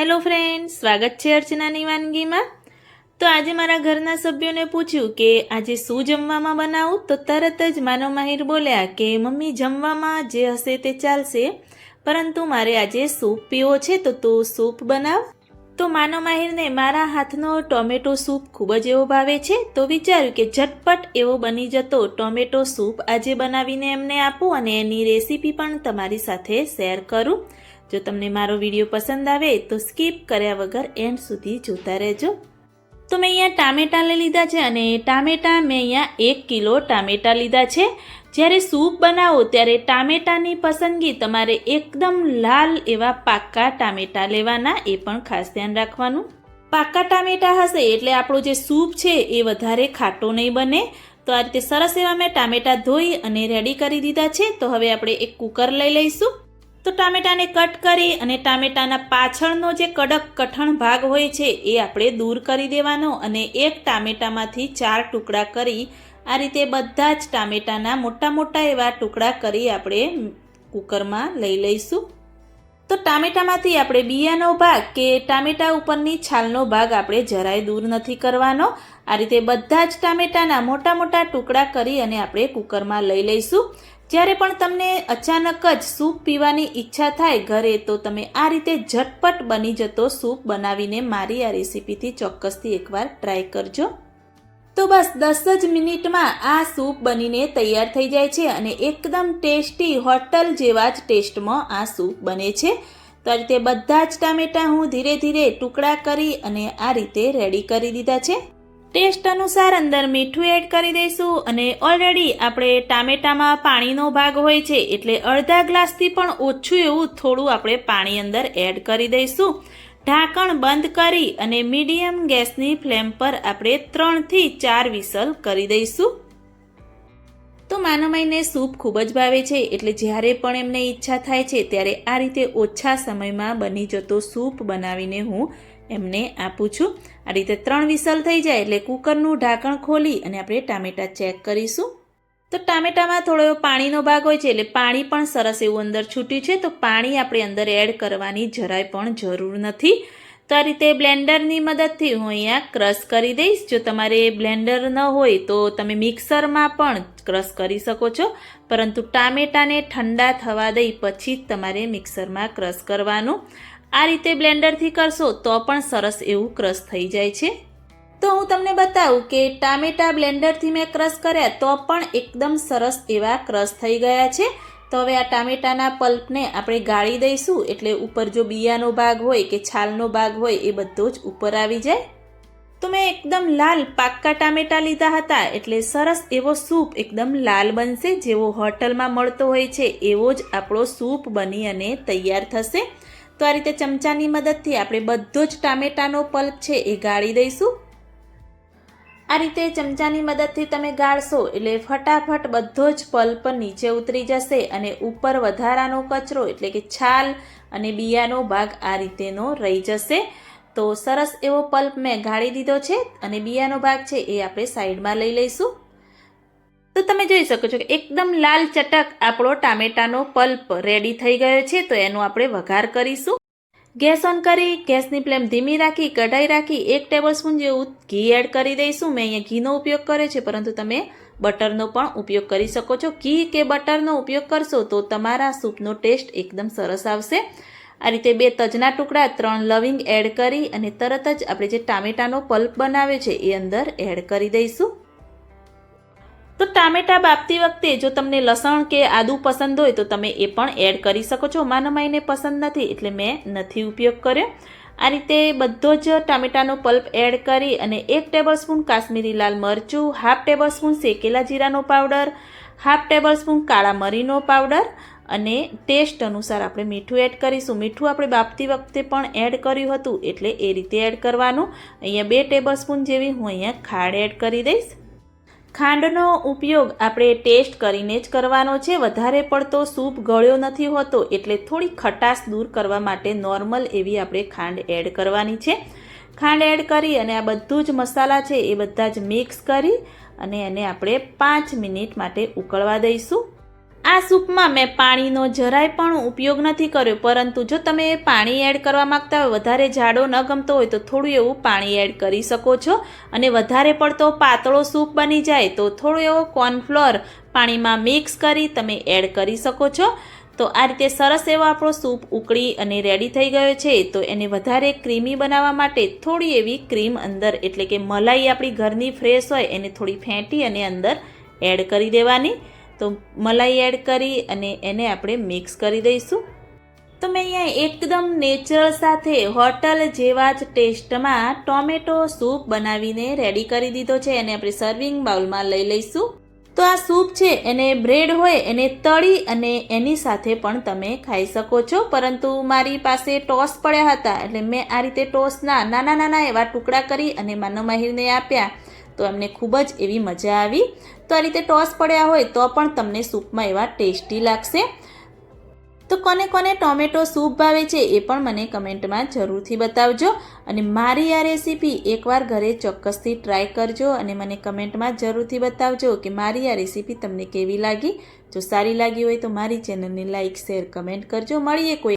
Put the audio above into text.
Hello friend સ્વાગત છે અર્ચનાની વાનગીમાં તો આજે મારા ઘરના સભ્યોને પૂછ્યું કે આજે શું જમવામાં બનાવું? તો તરત જ માનો માહિર બોલ્યા કે મમ્મી જમવામાં જે હશે તે ચાલશે. પરંતુ મારે આજે સૂપ પીવો છે, તો તું સૂપ બનાવ. તો માનો માહિરને મારા હાથનો ટોમેટો સૂપ ખૂબ જ એવો ભાવે છે, તો વિચાર્યું કે ઝટપટ એવો બની જતો ટોમેટો સૂપ આજે બનાવીને એમને આપું અને એની રેસીપી પણ તમારી સાથે શેર કરું. જો તમને મારો વીડિયો પસંદ આવે તો સ્કીપ કર્યા વગર એન્ડ સુધી જોતા રહેજો. તો મેં અહીંયા ટામેટાં લઈ લીધા છે અને ટામેટાં મેં અહીંયા એક કિલો ટામેટાં લીધા છે. જ્યારે સૂપ બનાવો ત્યારે ટામેટાની પસંદગી તમારે એકદમ લાલ એવા પાક્કા ટામેટાં લેવાના એ પણ ખાસ ધ્યાન રાખવાનું. પાક્કા ટામેટાં હશે એટલે આપણો જે સૂપ છે એ વધારે ખાટો નહીં બને. તો આ રીતે સરસ એવા મેં ટામેટાં ધોઈ અને રેડી કરી દીધા છે. તો હવે આપણે એક કુકર લઈ લઈશું. તો ટામેટાને કટ કરી અને ટામેટાના પાછળનો જે કડક કઠણ ભાગ હોય છે, એ આપણે દૂર કરી દેવાનો અને એક ટામેટામાંથી ચાર ટુકડા કરી આ રીતે બધા જ ટામેટાના મોટા મોટા એવા ટુકડા કરી આપણે કુકરમાં લઈ લઈશું. તો ટામેટામાંથી આપણે બિયાનો ભાગ કે ટામેટા ઉપરની છાલનો ભાગ આપણે જરાય દૂર નથી કરવાનો. આ રીતે બધા જ ટામેટાના મોટા મોટા ટુકડા કરી અને આપણે કુકરમાં લઈ લઈશું. જ્યારે પણ તમને અચાનક જ સૂપ પીવાની ઈચ્છા થાય ઘરે, તો તમે આ રીતે ઝટપટ બની જતો સૂપ બનાવીને મારી આ રેસીપીથી ચોક્કસથી એકવાર ટ્રાય કરજો. તો બસ દસ જ મિનિટમાં આ સૂપ બનીને તૈયાર થઈ જાય છે અને એકદમ ટેસ્ટી હોટલ જેવા જ ટેસ્ટમાં આ સૂપ બને છે. તો આ રીતે બધા જ ટામેટાં હું ધીરે ધીરે ટુકડા કરી અને આ રીતે રેડી કરી દીધા છે. ટેસ્ટ અનુસાર અંદર મીઠું એડ કરી દઈશું અને ઓલરેડી આપણે ટામેટામાં પાણીનો ભાગ હોય છે એટલે અડધા ગ્લાસથી પણ ઓછું એવું થોડું આપણે પાણી અંદર એડ કરી દઈશું. ઢાંકણ બંધ કરી અને મીડિયમ ગેસની ફ્લેમ પર આપણે ત્રણથી ચાર વિસલ કરી દઈશું. તો માનમાઈને સૂપ ખૂબ જ ભાવે છે એટલે જ્યારે પણ એમને ઈચ્છા થાય છે ત્યારે આ રીતે ઓછા સમયમાં બની જતો સૂપ બનાવીને હું એમને આપું છું. આ રીતે ત્રણ વિસલ થઈ જાય એટલે કુકરનું ઢાંકણ ખોલી અને આપણે ટામેટાં ચેક કરીશું. તો ટામેટામાં થોડો એવો પાણીનો ભાગ હોય છે એટલે પાણી પણ સરસ એવું અંદર છૂટ્યું છે. તો પાણી આપણે અંદર એડ કરવાની જરાય પણ જરૂર નથી. તો આ રીતે બ્લેન્ડરની મદદથી હું અહીંયા ક્રશ કરી દઈશ. જો તમારે બ્લેન્ડર ન હોય તો તમે મિક્સરમાં પણ ક્રશ કરી શકો છો. પરંતુ ટામેટાને ઠંડા થવા દઈ પછી જ તમારે મિક્સરમાં ક્રશ કરવાનું. આ રીતે બ્લેન્ડરથી કરશો તો પણ સરસ એવું ક્રશ થઈ જાય છે. તો હું તમને બતાવું કે ટામેટા બ્લેન્ડરથી મેં ક્રશ કર્યા તો પણ એકદમ સરસ એવા ક્રશ થઈ ગયા છે. તો હવે આ ટામેટાના પલ્પને આપણે ગાળી દઈશું એટલે ઉપર જો બિયાનો ભાગ હોય કે છાલનો ભાગ હોય એ બધો જ ઉપર આવી જાય. તો મેં એકદમ લાલ પાક્કા ટામેટા લીધા હતા એટલે સરસ એવો સૂપ એકદમ લાલ બનશે જેવો હોટલમાં મળતો હોય છે એવો જ આપણો સૂપ બની અને તૈયાર થશે. તો આ રીતે ચમચાની મદદથી આપણે બધો જ ટામેટાનો પલ્પ છે એ ગાળી દઈશું. આ રીતે ચમચાની મદદથી તમે ગાળશો એટલે ફટાફટ બધો જ પલ્પ નીચે ઉતરી જશે અને ઉપર વધારાનો કચરો એટલે કે છાલ અને બિયાનો ભાગ આ રીતેનો રહી જશે. તો સરસ એવો પલ્પ મેં ગાળી દીધો છે અને બિયાનો ભાગ છે એ આપણે સાઈડમાં લઈ લઈશું. તો તમે જોઈ શકો છો કે એકદમ લાલ ચટક આપણો ટામેટાનો પલ્પ રેડી થઈ ગયો છે, તો એનો આપણે વઘાર કરીશું. ગેસ ઓન કરી, ગેસની ફ્લેમ ધીમી રાખી, કઢાઈ રાખી, એક ટેબલ સ્પૂન જેવું ઘી એડ કરી દઈશું. મેં અહીંયા ઘીનો ઉપયોગ કર્યો છે, પરંતુ તમે બટરનો પણ ઉપયોગ કરી શકો છો. ઘી કે બટરનો ઉપયોગ કરશો તો તમારા સૂપનો ટેસ્ટ એકદમ સરસ આવશે. આ રીતે બે તજના ટુકડા, ત્રણ લવિંગ એડ કરી અને તરત જ આપણે જે ટામેટાનો પલ્પ બનાવ્યો છે, એ અંદર એડ કરી દઈશું. તો ટામેટા બાફતી વખતે જો તમને લસણ કે આદુ પસંદ હોય તો તમે એ પણ એડ કરી શકો છો. માનમાઈને પસંદ નથી એટલે મેં નથી ઉપયોગ કર્યો. આ રીતે બધો જ ટામેટાનો પલ્પ એડ કરી અને એક ટેબલ સ્પૂન કાશ્મીરી લાલ મરચું, હાફ ટેબલ સ્પૂન શેકેલા જીરાનો પાવડર, હાફ ટેબલ સ્પૂન કાળા મરીનો પાવડર અને ટેસ્ટ અનુસાર આપણે મીઠું એડ કરીશું. મીઠું આપણે બાફતી વખતે પણ એડ કર્યું હતું એટલે એ રીતે એડ કરવાનું. અહીંયા બે ટેબલ સ્પૂન જેવી હું અહીંયા ખાડ એડ કરી દઈશ. ખાંડનો ઉપયોગ આપણે ટેસ્ટ કરીને જ કરવાનો છે. વધારે પડતો સૂપ ગળ્યો નથી હોતો એટલે થોડી ખટાશ દૂર કરવા માટે નોર્મલ એવી આપણે ખાંડ એડ કરવાની છે. ખાંડ એડ કરી અને આ બધું જ મસાલા છે એ બધા જ મિક્સ કરી અને એને આપણે પાંચ મિનિટ માટે ઉકળવા દઈશું. આ સૂપમાં મેં પાણીનો જરાય પણ ઉપયોગ નથી કર્યો, પરંતુ જો તમે પાણી એડ કરવા માંગતા હોય, વધારે જાડો ન ગમતો હોય, તો થોડું એવું પાણી એડ કરી શકો છો. અને વધારે પડતો પાતળો સૂપ બની જાય, તો થોડો એવો કોર્નફ્લોર પાણીમાં મિક્સ કરી તમે એડ કરી શકો છો. તો આ રીતે સરસ એવો આપણો સૂપ ઉકળી અને રેડી થઈ ગયો છે. તો એને વધારે ક્રીમી બનાવવા માટે થોડી એવી ક્રીમ અંદર, એટલે કે મલાઈ આપણી ઘરની ફ્રેશ હોય, એને થોડી ફેંટી અને અંદર એડ કરી દેવાની. તો મલાઈ એડ કરી અને એને આપણે મિક્સ કરી દઈશું. તો મેં અહીંયા એકદમ નેચરલ સાથે હોટલ જેવા જ ટેસ્ટમાં ટોમેટો સૂપ બનાવીને રેડી કરી દીધો છે. એને આપણે સર્વિંગ બાઉલમાં લઈ લઈશું. તો આ સૂપ છે, એને બ્રેડ હોય, એને તળી અને એની સાથે પણ તમે ખાઈ શકો છો. પરંતુ મારી પાસે ટોસ પડ્યા હતા, એટલે મેં આ રીતે ટોસના નાના નાના એવા ટુકડા કરી અને માનવ માહિરને આપ્યા. તો એમને ખૂબ જ એવી મજા આવી. તો આ રીતે ટોસ પડ્યા હોય તો પણ તમને સૂપમાં એવા ટેસ્ટી લાગશે. તો કોને કોને ટોમેટો સૂપ ભાવે છે એ પણ મને કમેન્ટમાં જરૂરથી બતાવજો. અને મારી આ રેસીપી એકવાર ઘરે ચોક્કસથી ટ્રાય કરજો અને મને કમેન્ટમાં જરૂરથી બતાવજો કે મારી આ રેસીપી તમને કેવી લાગી. જો સારી લાગી હોય તો મારી ચેનલને લાઇક શેર, કમેન્ટ કરજો. મળીએ કોઈ